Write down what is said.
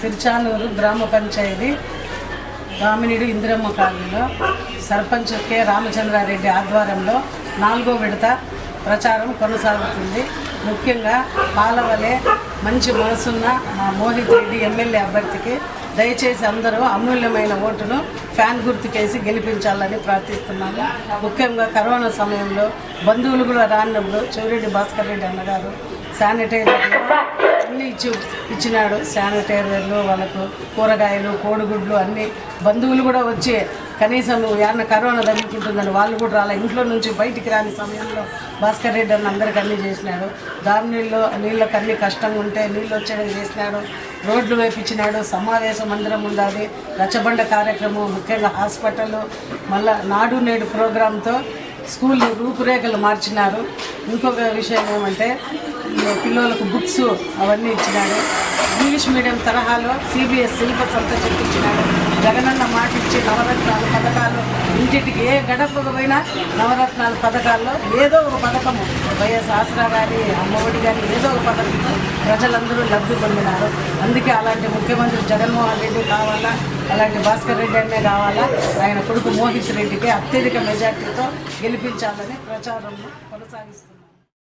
తిరుచానూరు గ్రామ పంచాయతీ రామినిడు ఇందిరమ్మ కాలనీలో సర్పంచ్ కె రామచంద్రారెడ్డి ఆధ్వర్యంలో నాలుగో విడత ప్రచారం కొనసాగుతుంది. ముఖ్యంగా పాలవలే మంచి మనసున్న మా మోహిత్ రెడ్డి ఎమ్మెల్యే అభ్యర్థికి దయచేసి అందరూ అమూల్యమైన ఓటును ఫ్యాన్ గుర్తుకేసి గెలిపించాలని ప్రార్థిస్తున్నాము. ముఖ్యంగా కరోనా సమయంలో బంధువులు కూడా రానప్పుడు చెవిరెడ్డి భాస్కర్ రెడ్డి అన్నగారు శానిటైజర్ అన్నీ ఇచ్చి ఇచ్చినాడు శానిటైజర్లు వాళ్ళకు కూరగాయలు కోడిగుడ్లు అన్నీ బంధువులు కూడా వచ్చి కనీసం ఏమన్నా కరోనా తగ్గుతుంటుందని వాళ్ళు కూడా రాలే. ఇంట్లో నుంచి బయటికి రాని సమయంలో భాస్కర్ రెడ్డి అన్న అందరికి అన్నీ చేసినాడు. దాని నీళ్ళు నీళ్ళకి అన్ని కష్టంగా ఉంటే నీళ్ళు వచ్చేది చేసినాడు. రోడ్లు వేపించినాడు. సమావేశ మందిరం ఉండాలి రచ్చబండ కార్యక్రమం ముఖ్యంగా హాస్పిటల్ మళ్ళా నాడు నేడు ప్రోగ్రాంతో స్కూల్ రూపురేఖలు మార్చినారు. ఇంకొక విషయం ఏమంటే పిల్లలకు బుక్స్ అవన్నీ ఇచ్చినాడు ఇంగ్లీష్ మీడియం తరహాలో సిబిఎస్ సిలబస్ అంతా చెప్పించినాడు జగనన్న మాట ఇచ్చి నవరత్నాలు పథకాలు ఇంటింటికి ఏ గడపకు పోయినా నవరత్నాలు పథకాల్లో ఏదో ఒక పథకము. వైఎస్ ఆసరా కానీ అమ్మఒడి కానీ ఏదో ఒక పథకం ప్రజలందరూ లబ్ధి పొందినారు. అందుకే అలాంటి ముఖ్యమంత్రి జగన్మోహన్ రెడ్డి కావాలా? అలాంటి భాస్కర్ రెడ్డి అన్నే కావాలా ఆయన కొడుకు మోహిత్ రెడ్డికి అత్యధిక మెజార్టీతో గెలిపించాలని ప్రచారం కొనసాగిస్తున్నారు.